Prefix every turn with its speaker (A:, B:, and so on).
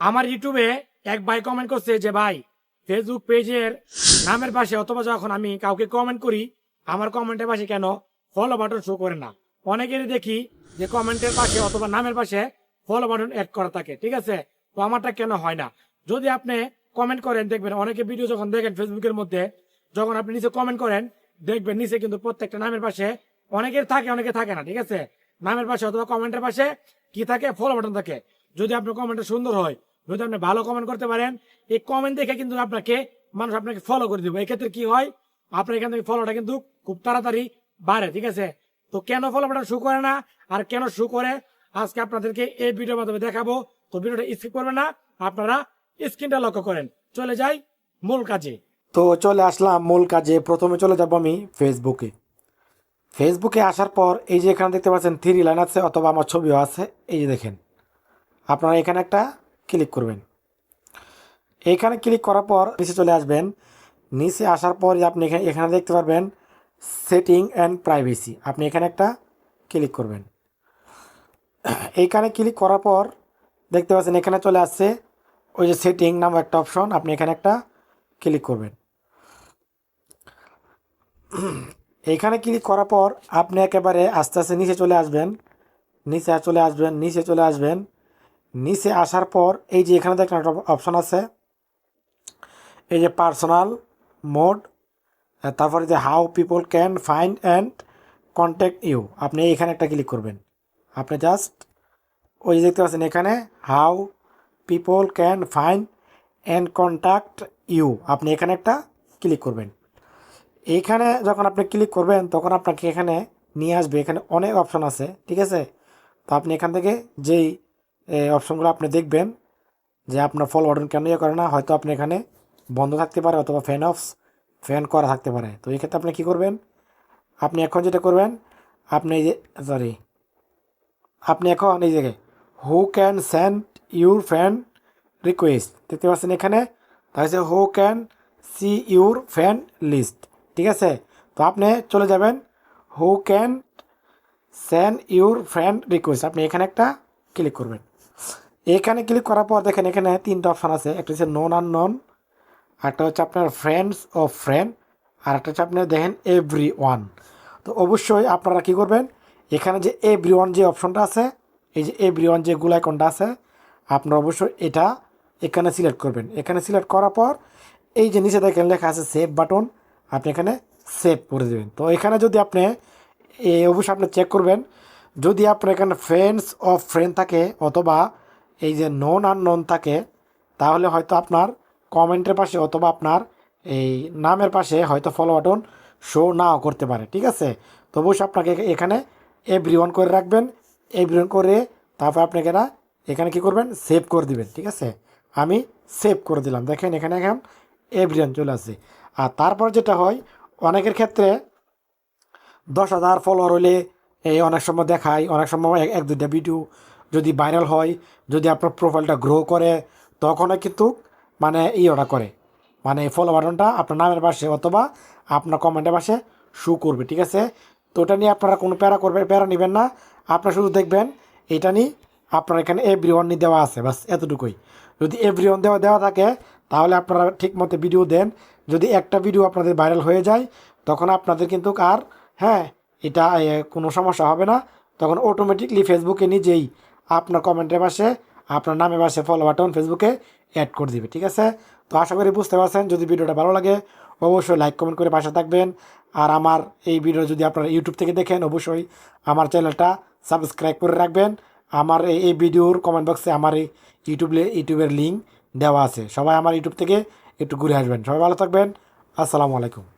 A: আমার ইউটিউবে এক ভাই কমেন্ট করছে যে, ভাই ফেসবুক পেজের নামের পাশে অথবা যখন আমি কাউকে কমেন্ট করি, আমার কমেন্টের পাশে কেন ফলো বাটন শো করে না? অনেকেরই দেখি যে কমেন্টের পাশে অথবা নামের পাশে ফলো বাটন অ্যাড করা থাকে, ঠিক আছে? তো আমারটা কেন হয় না? যদি আপনি কমেন্ট করেন, দেখবেন অনেকে ভিডিও যখন দেখেন ফেসবুকের মধ্যে, যখন আপনি নিচে কমেন্ট করেন, দেখবেন নিচে কিন্তু প্রত্যেকটা নামের পাশে অনেকের থাকে, অনেকে থাকে না, ঠিক আছে? নামের পাশে অথবা কমেন্টের পাশে কি থাকে? ফলো বাটন থাকে। যদি আপনার কমেন্টটা সুন্দর হয় যদি আপনি ভালো কমেন্ট করতে পারেন, এই কমেন্ট দেখে কিন্তু আপনাকে, মানুষ আপনাকে ফলো করে দিবে। এক্ষেত্রে কি হয়? আপনার এখান থেকে ফলোটা কিন্তু খুব তাড়াতাড়ি বাড়ে, ঠিক আছে? তো কেন ফলো বাটন শু করে না? আর কেন শু করে? আজকে আপনাদেরকে এই ভিডিওর মাধ্যমে দেখাবো। তো ভিডিওটা স্কিপ করবেন না। আপনারা স্ক্রিনটা লক্ষ্য করেন। চলে যাই মূল কাজে।
B: তো চলে আসলাম মূল কাজে। প্রথমে চলে যাব আমি ফেসবুকে ফেসবুকে আসার পর এই যে এখানে দেখতে পাচ্ছেন থ্রি লাইন আছে অথবা আমার ছবিও আছে। এই যে দেখেন। আপনারা এখানে একটা ক্লিক করবেন। এইখানে ক্লিক করার পর নিচে চলে আসবেন। নিচে আসার পর আপনি এখানে এখানে দেখতে পারবেন সেটিং অ্যান্ড প্রাইভেসি। আপনি এখানে একটা ক্লিক করবেন। এইখানে ক্লিক করার পর দেখতে পাচ্ছেন এখানে চলে আসছে ওই যে সেটিং নাম একটা অপশন। আপনি এখানে একটা ক্লিক করবেন। এইখানে ক্লিক করার পর আপনি একেবারে আস্তে আস্তে নিচে চলে আসবেন। নিচে চলে আসবেন, নিচে চলে আসবেন। নিচে আসার পর এই যে এখানে দেখেন একটা অপশান আছে। এই যে পার্সোনাল মোড তারপরে যে how people can find and contact you আপনি এখানে একটা ক্লিক করবেন। আপনি জাস্ট ওই যে দেখতে পাচ্ছেন এখানে how people can find and contact you আপনি এখানে একটা ক্লিক করবেন। এইখানে যখন আপনি ক্লিক করবেন, তখন আপনাকে এখানে নিয়ে আসবে। এখানে অনেক অপশান আছে, ঠিক আছে? তো আপনি এখান থেকে যেই অপশনগুলো আপনি দেখবেন যে আপনার ফল বাটন কেন ইয়ে করে না, হয়তো আপনি এখানে বন্ধ থাকতে পারে অথবা ফ্যান অফ ফ্যান করা থাকতে পারে। তো এই ক্ষেত্রে আপনি কী করবেন? আপনি এখন যেটা করবেন, আপনি এই যে সরি আপনি এখন এই জায়গায় who can send your fan request দেখতে পাচ্ছেন এখানে, তাহলে who can see your fan list ঠিক আছে? তো আপনি চলে যাবেন who can send your fan request আপনি এখানে একটা ক্লিক করবেন। এখানে ক্লিক করার পর দেখেন এখানে তিনটা অপশান আছে। একটা হচ্ছে নন আর নন একটা হচ্ছে আপনার ফ্রেন্ডস অফ ফ্রেন্ড আর একটা হচ্ছে আপনার দেখেন এভরি ওয়ান তো অবশ্যই আপনারা কী করবেন? এখানে যে এভরি ওয়ান যে অপশনটা আছে, এই যে এভরি ওয়ান যে গুল আইকনটা আছে, আপনারা অবশ্যই এটা এখানে সিলেক্ট করবেন। এখানে সিলেক্ট করার পর এই যে নিচে দেখেন লেখা আছে সেভ বাটন আপনি এখানে সেভ করে দেবেন। তো এখানে যদি আপনি অবশ্যই আপনি চেক করবেন যদি আপনার এখানে ফ্রেন্ডস অফ ফ্রেন্ড থাকে অথবা এই যে নন আর নন থাকে, তাহলে হয়তো আপনার কমেন্টের পাশে অথবা আপনার এই নামের পাশে হয়তো ফলো বাটন শো নাও করতে পারে, ঠিক আছে? তো অবশ্যই আপনাকে এখানে এভরি ওয়ান করে রাখবেন এভরি ওয়ান করে তারপর আপনাকে না এখানে কি করবেন? সেভ করে দিবেন, ঠিক আছে? আমি সেভ করে দিলাম। দেখেন এখানে এখন এভরি ওয়ান চলে আসছে। আর তারপর যেটা হয়, অনেকের ক্ষেত্রে দশ হাজার ফলোয়ার হলে অনেক সময় দেখায় অনেক সময় এক- দুইটা ভিডিও যদি ভাইরাল হয়, যদি আপনার প্রোফাইলটা গ্রো করে, তখনও কিন্তু মানে ইয়েটা করে। মানে ফলো বাটনটা আপনার নামের পাশে অথবা আপনার কমেন্টের পাশে শু করবে, ঠিক আছে? তো ওটা নিয়ে আপনারা কোনো প্যারা করবে প্যারা নেবেন না। আপনারা শুধু দেখবেন, এটা নিয়ে আপনার এখানে এভরি ওয়ান নিয়ে দেওয়া আছে বাস এতটুকুই। যদি এভরি ওয়ান দেওয়া দেওয়া থাকে, তাহলে আপনারা ঠিক মতো ভিডিও দেন। যদি একটা ভিডিও আপনাদের ভাইরাল হয়ে যায়, তখন আপনাদের কিন্তু আর হ্যাঁ এটা কোনো সমস্যা হবে না। তখন অটোমেটিকলি ফেসবুকে নিজেই আপনার কমেন্টের পাশে, আপনার নামে পাশে ফলো বাটন ফেসবুকে অ্যাড করে দিবে, ঠিক আছে? তো আশা করি বুঝতে পারছেন, যদি ভিডিওটা ভালো লাগে, অবশ্যই লাইক কমেন্ট করে পাশে থাকবেন। আর আমার এই ভিডিও যদি আপনারা ইউটিউব থেকে দেখেন, অবশ্যই আমার চ্যানেলটা সাবস্ক্রাইব করে রাখবেন। আমার এই ভিডিওর কমেন্ট বক্সে আমার এই ইউটিউব ইউটিউবের লিঙ্ক দেওয়া আছে। সবাই আমার ইউটিউব থেকে একটু ঘুরে আসবেন। সবাই ভালো থাকবেন। আসসালামু আলাইকুম।